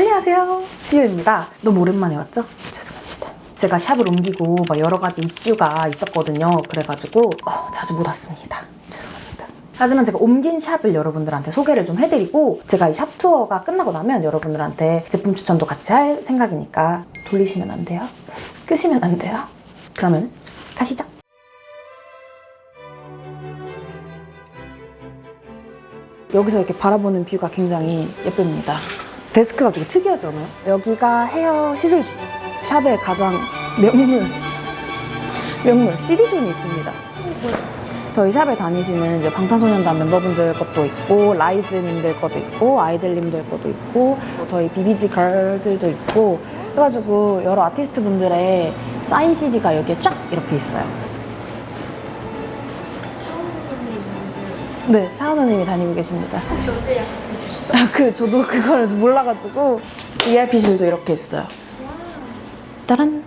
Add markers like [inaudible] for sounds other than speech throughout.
안녕하세요. 시우입니다. 너무 오랜만에 왔죠? 죄송합니다. 제가 샵을 옮기고 막 여러 가지 이슈가 있었거든요. 그래가지고 어, 자주 못 왔습니다. 죄송합니다. 하지만 제가 옮긴 샵을 여러분들한테 소개를 좀 해드리고 제가 이 샵 투어가 끝나고 나면 여러분들한테 제품 추천도 같이 할 생각이니까 돌리시면 안 돼요. [laughs] 끄시면 안 돼요. 그러면 가시죠. 여기서 이렇게 바라보는 뷰가 굉장히 예쁩니다. 데스크가 되게 특이하지 않아요? 여기가 헤어 시술 샵의 가장 명물 명물 CD존이 있습니다. 저희 샵에 다니시는 이제 방탄소년단 멤버분들 것도 있고 라이즈님들 것도 있고 아이들님들 것도 있고 저희 비비지 걸들도 있고 해가지고 여러 아티스트 분들의 사인 CD가 여기에 쫙 이렇게 있어요. 네, 차은우님이 다니고 계십니다. 아, [laughs] 그 저도 그걸 몰라가지고 ERP실도 이렇게 있어요. 따란.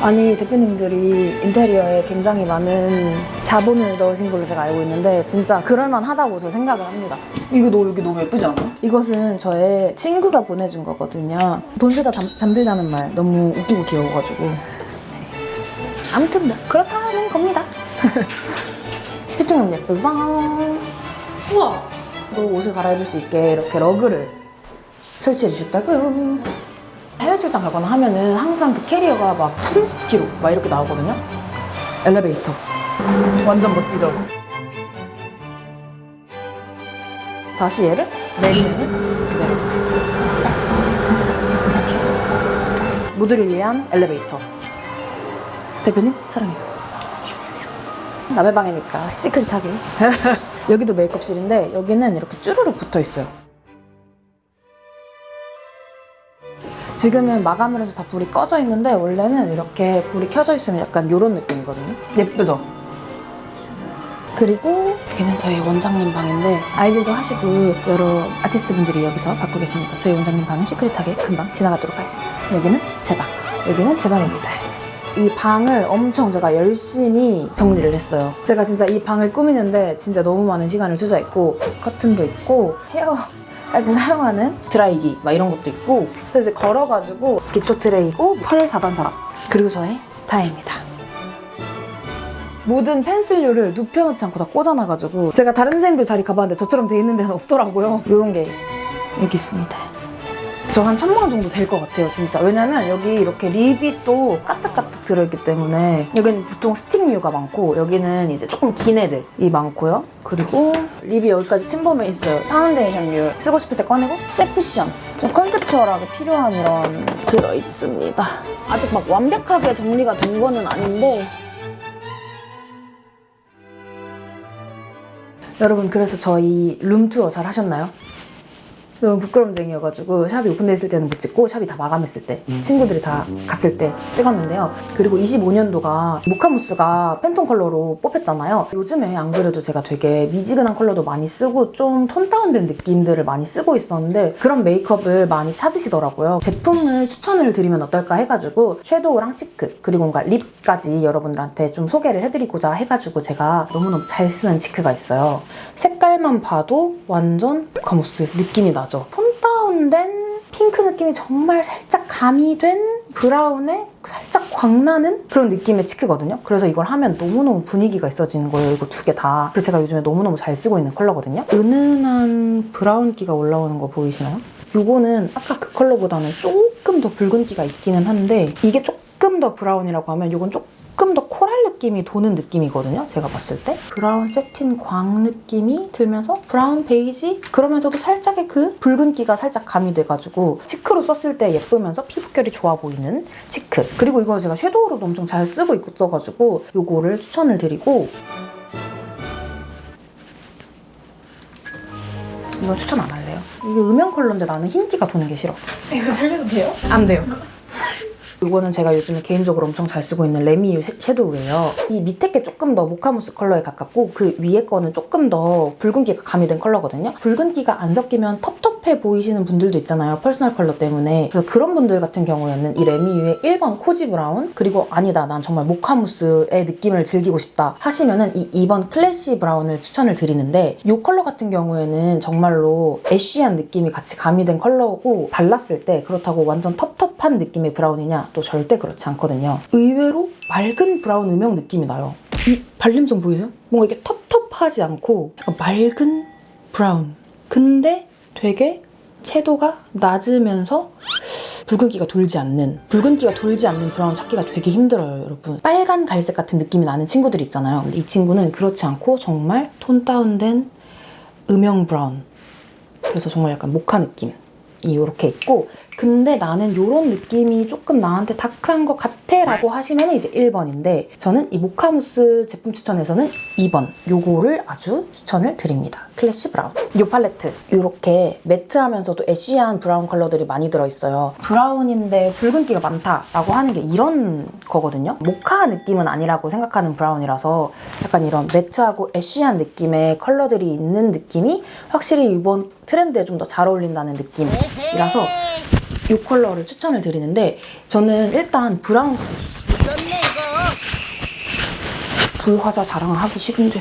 아니 대표님들이 인테리어에 굉장히 많은 자본을 넣으신 걸로 제가 알고 있는데 진짜 그럴만하다고 저 생각을 합니다. 이거 너 여기 너무 예쁘지 않아? 이것은 저의 친구가 보내준 거거든요. 돈 쓰다 잠, 잠들자는 말 너무 웃기고 귀여워가지고. 네. 아무튼 뭐 그렇다는 겁니다. [laughs] 피팅은 예쁘죠? 우와! 또 옷을 갈아입을 수 있게 이렇게 러그를 설치해 주셨다고요. 해외 출장 가거나 하면은 항상 그 캐리어가 막 30kg 막 이렇게 나오거든요. 엘리베이터. 완전 멋지죠? 다시 얘를 내리면은 네. 모두를 위한 엘리베이터. 대표님 사랑해요. 남의 방이니까 시크릿하게. [laughs] 여기도 메이크업실인데 여기는 이렇게 쭈루룩 붙어 있어요. 지금은 마감을 해서 다 불이 꺼져 있는데 원래는 이렇게 불이 켜져 있으면 약간 이런 느낌이거든요. 예쁘죠? 그리고 여기는 저희 원장님 방인데 아이들도 하시고 여러 아티스트 분들이 여기서 받고 계십니다. 저희 원장님 방은 시크릿하게 금방 지나가도록 하겠습니다. 여기는 제 방, 여기는 제 방입니다. 이 방을 엄청 제가 열심히 정리를 했어요. 제가 진짜 이 방을 꾸미는데 진짜 너무 많은 시간을 투자했고 커튼도 있고 헤어 할때 사용하는 드라이기 막 이런 것도 있고 그래서 이제 걸어가지고 기초 트레이고 펄 4단 서랍 그리고 저의 다이입니다. 모든 펜슬류를 눕혀놓지 않고 다 꽂아놔가지고 제가 다른 선생님들 자리 가봤는데 저처럼 돼 있는 데는 없더라고요. 이런 게 여기 있습니다. 저 한 천만 원 정도 될 것 같아요, 진짜. 왜냐면 여기 이렇게 립이 또 까뜩까뜩 들어있기 때문에 여기는 보통 스틱류가 많고 여기는 이제 조금 긴 애들이 많고요. 그리고 립이 여기까지 침범해 있어요. 파운데이션류 쓰고 싶을 때 꺼내고 셋쿠션 좀 컨셉추얼하게 필요한 이런 들어있습니다. 아직 막 완벽하게 정리가 된 거는 아닌데 여러분 그래서 저희 룸투어 잘 하셨나요? 너무 부끄럼쟁이여가지고 샵이 오픈돼 있을 때는 못 찍고 샵이 다 마감했을 때 친구들이 다 갔을 때 찍었는데요. 그리고 25년도가 모카무스가 팬톤 컬러로 뽑혔잖아요. 요즘에 안 그래도 제가 되게 미지근한 컬러도 많이 쓰고 좀 톤 다운된 느낌들을 많이 쓰고 있었는데 그런 메이크업을 많이 찾으시더라고요. 제품을 추천을 드리면 어떨까 해가지고 섀도우랑 치크 그리고 뭔가 립까지 여러분들한테 좀 소개를 해드리고자 해가지고 제가 너무너무 잘 쓰는 치크가 있어요. 색깔만 봐도 완전 모카무스 느낌이 나죠. 톤 다운된 핑크 느낌이 정말 살짝 가미된 브라운에 살짝 광나는 그런 느낌의 치크거든요. 그래서 이걸 하면 너무너무 분위기가 있어지는 거예요. 이거 두 개 다. 그래서 제가 요즘에 너무너무 잘 쓰고 있는 컬러거든요. 은은한 브라운기가 올라오는 거 보이시나요? 요거는 아까 그 컬러보다는 조금 더 붉은기가 있기는 한데 이게 조금 더 브라운이라고 하면 요건 조금 느낌이 도는 느낌이거든요. 제가 봤을 때. 브라운 세틴 광 느낌이 들면서 브라운 베이지 그러면서도 살짝의 그 붉은기가 살짝 가미돼가지고 치크로 썼을 때 예쁘면서 피부결이 좋아 보이는 치크. 그리고 이거 제가 섀도우로도 엄청 잘 쓰고 있어가지고 요거를 추천을 드리고 이거 추천 안 할래요. 이게 음영 컬러인데 나는 흰기가 도는 게 싫어. 이거 살려도 돼요? 안 돼요. 이거는 제가 요즘에 개인적으로 엄청 잘 쓰고 있는 레미유 섀- 섀도우예요. 이 밑에 게 조금 더 모카무스 컬러에 가깝고 그 위에 거는 조금 더 붉은기가 가미된 컬러거든요. 붉은기가 안 섞이면 텁텁해 보이시는 분들도 있잖아요. 퍼스널 컬러 때문에. 그래서 그런 분들 같은 경우에는 이 레미유의 1번 코지 브라운 그리고 아니다 난 정말 모카무스의 느낌을 즐기고 싶다 하시면은 이 2번 클래시 브라운을 추천을 드리는데 이 컬러 같은 경우에는 정말로 애쉬한 느낌이 같이 가미된 컬러고 발랐을 때 그렇다고 완전 텁텁한 느낌의 브라운이냐 또 절대 그렇지 않거든요. 의외로 맑은 브라운 음영 느낌이 나요. 이 발림성 보이세요? 뭔가 이게 텁텁하지 않고 맑은 브라운. 근데 되게 채도가 낮으면서 붉은기가 돌지 않는 붉은기가 돌지 않는 브라운 찾기가 되게 힘들어요 여러분 빨간 갈색 같은 느낌이 나는 친구들 있잖아요 근데 이 친구는 그렇지 않고 정말 톤 다운된 음영 브라운 그래서 정말 약간 모카 느낌이 이렇게 있고 근데 나는 이런 느낌이 조금 나한테 다크한 것 같아 라고 하시면 이제 1번인데 저는 이 모카무스 제품 추천에서는 2번 요거를 아주 추천을 드립니다. 클래시 브라운. 이 팔레트. 이렇게 매트하면서도 애쉬한 브라운 컬러들이 많이 들어있어요. 브라운인데 붉은기가 많다라고 하는 게 이런 거거든요. 모카 느낌은 아니라고 생각하는 브라운이라서 약간 이런 매트하고 애쉬한 느낌의 컬러들이 있는 느낌이 확실히 이번 트렌드에 좀 더 잘 어울린다는 느낌이라서 이 컬러를 추천을 드리는데 저는 일단 브라운 불화자 자랑하기 싫은데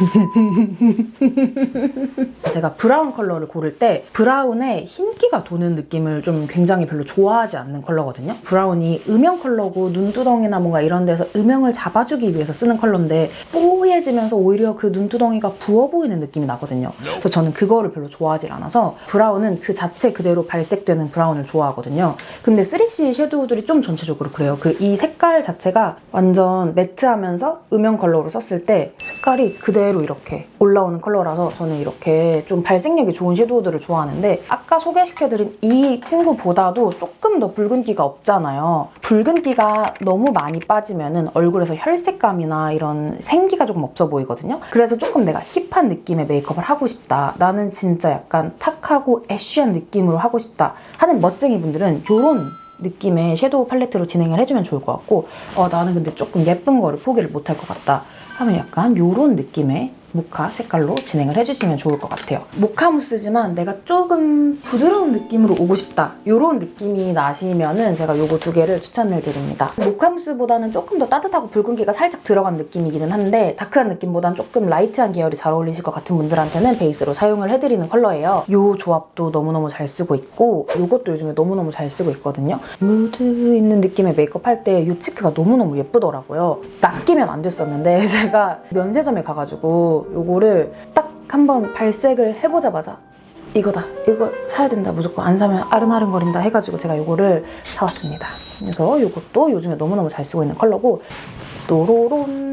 [laughs] 제가 브라운 컬러를 고를 때 브라운에 흰기가 도는 느낌을 좀 굉장히 별로 좋아하지 않는 컬러거든요. 브라운이 음영 컬러고 눈두덩이나 뭔가 이런 데서 음영을 잡아주기 위해서 쓰는 컬러인데 뽀얘지면서 오히려 그 눈두덩이가 부어 보이는 느낌이 나거든요. 그래서 저는 그거를 별로 좋아하지 않아서 브라운은 그 자체 그대로 발색되는 브라운을 좋아하거든요. 근데 3C 섀도우들이 좀 전체적으로 그래요. 그 이 색깔 자체가 완전 매트하면서 음영 컬러로 썼을 때 색깔이 그대로 이렇게 올라오는 컬러라서 저는 이렇게 좀 발색력이 좋은 섀도우들을 좋아하는데 아까 소개시켜드린 이 친구보다도 조금 더 붉은기가 없잖아요. 붉은기가 너무 많이 빠지면은 얼굴에서 혈색감이나 이런 생기가 조금 없어 보이거든요. 그래서 조금 내가 힙한 느낌의 메이크업을 하고 싶다. 나는 진짜 약간 탁하고 애쉬한 느낌으로 하고 싶다 하는 멋쟁이 분들은 이런 느낌의 섀도우 팔레트로 진행을 해주면 좋을 것 같고 어, 나는 근데 조금 예쁜 거를 포기를 못할 것 같다 하면 약간 이런 느낌의 모카 색깔로 진행을 해주시면 좋을 것 같아요. 모카 무스지만 내가 조금 부드러운 느낌으로 오고 싶다 이런 느낌이 나시면은 제가 요거 두 개를 추천을 드립니다. 모카 무스보다는 조금 더 따뜻하고 붉은기가 살짝 들어간 느낌이기는 한데 다크한 느낌보다는 조금 라이트한 계열이 잘 어울리실 것 같은 분들한테는 베이스로 사용을 해드리는 컬러예요. 요 조합도 너무너무 잘 쓰고 있고 요것도 요즘에 너무너무 잘 쓰고 있거든요. 무드 있는 느낌의 메이크업 할 때 요 치크가 너무너무 예쁘더라고요. 낚이면 안 됐었는데 [laughs] 제가 면세점에 가가지고 요거를 딱 한번 발색을 해보자마자 이거다 이거 사야 된다 무조건 안 사면 아른아른거린다 해가지고 제가 요거를 사왔습니다. 그래서 요것도 요즘에 너무너무 잘 쓰고 있는 컬러고 노로론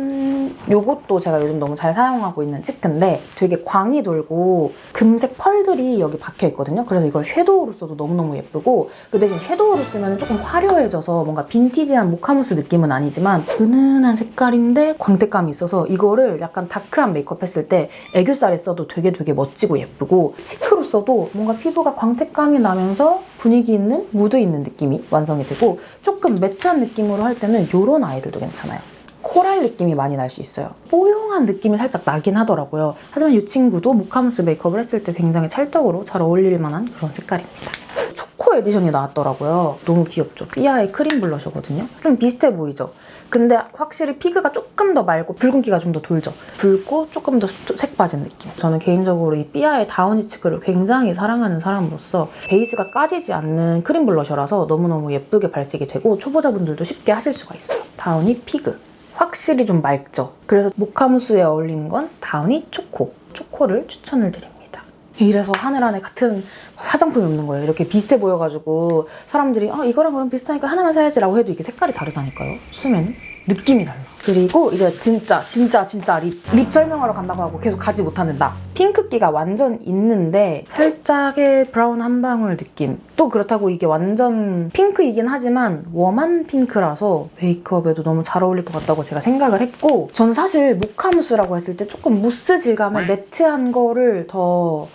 요것도 제가 요즘 너무 잘 사용하고 있는 치크인데 되게 광이 돌고 금색 펄들이 여기 박혀 있거든요. 그래서 이걸 섀도우로 써도 너무너무 예쁘고 그 대신 섀도우로 쓰면 조금 화려해져서 뭔가 빈티지한 모카무스 느낌은 아니지만 은은한 색깔인데 광택감이 있어서 이거를 약간 다크한 메이크업 했을 때 애교살에 써도 되게 되게 멋지고 예쁘고 치크로 써도 뭔가 피부가 광택감이 나면서 분위기 있는 무드 있는 느낌이 완성이 되고 조금 매트한 느낌으로 할 때는 이런 아이들도 괜찮아요. 코랄 느낌이 많이 날 수 있어요. 뽀용한 느낌이 살짝 나긴 하더라고요. 하지만 이 친구도 모카무스 메이크업을 했을 때 굉장히 찰떡으로 잘 어울릴 만한 그런 색깔입니다. 초코 에디션이 나왔더라고요. 너무 귀엽죠? 삐아의 크림 블러셔거든요. 좀 비슷해 보이죠? 근데 확실히 피그가 조금 더 맑고 붉은기가 좀 더 돌죠. 붉고 조금 더 색 빠진 느낌. 저는 개인적으로 이 삐아의 다우니 치크를 굉장히 사랑하는 사람으로서 베이스가 까지지 않는 크림 블러셔라서 너무너무 예쁘게 발색이 되고 초보자분들도 쉽게 하실 수가 있어요. 다우니 피그. 확실히 좀 맑죠. 그래서 모카무스에 어울리는 건 다우니 초코. 초코를 추천을 드립니다. 이래서 하늘 안에 같은 화장품이 없는 거예요. 이렇게 비슷해 보여가지고 사람들이 아 이거랑 그럼 비슷하니까 하나만 사야지 라고 해도 이게 색깔이 다르다니까요. 쓰면 느낌이 달라. 그리고 이제 진짜 진짜 진짜 립, 립 설명하러 간다고 하고 계속 가지 못하는 나. 핑크기가 완전 있는데 살짝의 브라운 한 방울 느낌. 또 그렇다고 이게 완전 핑크이긴 하지만 웜한 핑크라서 메이크업에도 너무 잘 어울릴 것 같다고 제가 생각을 했고 전 사실 모카무스라고 했을 때 조금 무스 질감의 매트한 거를 더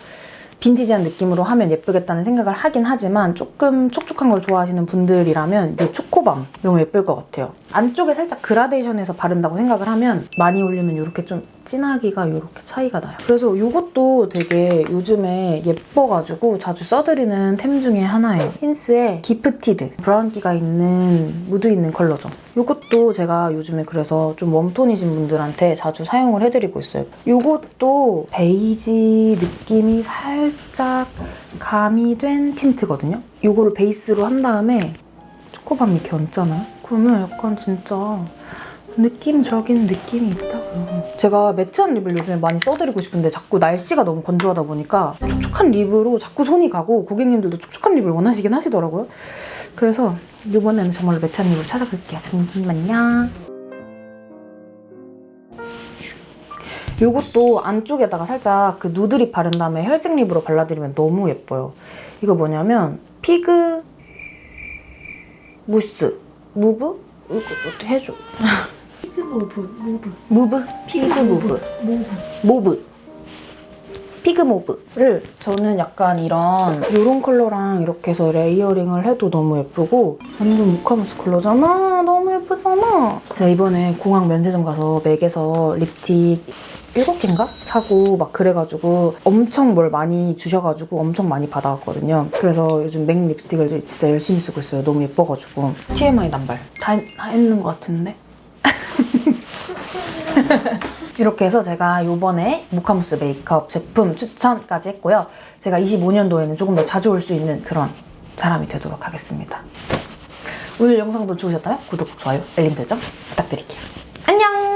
빈티지한 느낌으로 하면 예쁘겠다는 생각을 하긴 하지만 조금 촉촉한 걸 좋아하시는 분들이라면 이 초코밤 너무 예쁠 것 같아요. 안쪽에 살짝 그라데이션해서 바른다고 생각을 하면 많이 올리면 이렇게 좀 진하기가 이렇게 차이가 나요. 그래서 이것도 되게 요즘에 예뻐가지고 자주 써드리는 템 중에 하나예요. 힌스의 기프티드 브라운기가 있는 무드 있는 컬러죠. 이것도 제가 요즘에 그래서 좀 웜톤이신 분들한테 자주 사용을 해드리고 있어요. 이것도 베이지 느낌이 살짝 가미된 틴트거든요. 이거를 베이스로 한 다음에 초코밤 이렇게 얹잖아요. 그러면 약간 진짜 느낌적인 느낌이 있다고요. 제가 매트한 립을 요즘에 많이 써드리고 싶은데 자꾸 날씨가 너무 건조하다 보니까 촉촉한 립으로 자꾸 손이 가고 고객님들도 촉촉한 립을 원하시긴 하시더라고요. 그래서 이번에는 정말로 매트한 립을 찾아볼게요. 잠시만요. 이것도 안쪽에다가 살짝 그 누드립 바른 다음에 혈색 립으로 발라드리면 너무 예뻐요. 이거 뭐냐면 피그 무스 무브? 어떻게 해줘. 피그 모브, 모브, 무브? 피그 무브. 모브. 모브. 피그 모브를 저는 약간 이런 이런 컬러랑 이렇게 해서 레이어링을 해도 너무 예쁘고 완전 모카무스 컬러잖아. 너무 예쁘잖아. 제가 이번에 공항 면세점 가서 맥에서 립틱 7개인가? 사고 막 그래가지고 엄청 뭘 많이 주셔가지고 엄청 많이 받아왔거든요. 그래서 요즘 맥 립스틱을 진짜 열심히 쓰고 있어요. 너무 예뻐가지고. TMI 남발. 다, 다 했는 것 같은데? [laughs] 이렇게 해서 제가 요번에 모카무스 메이크업 제품 추천까지 했고요. 제가 25년도에는 조금 더 자주 올 수 있는 그런 사람이 되도록 하겠습니다. 오늘 영상도 좋으셨다면 구독, 좋아요, 알림 설정 부탁드릴게요. 안녕!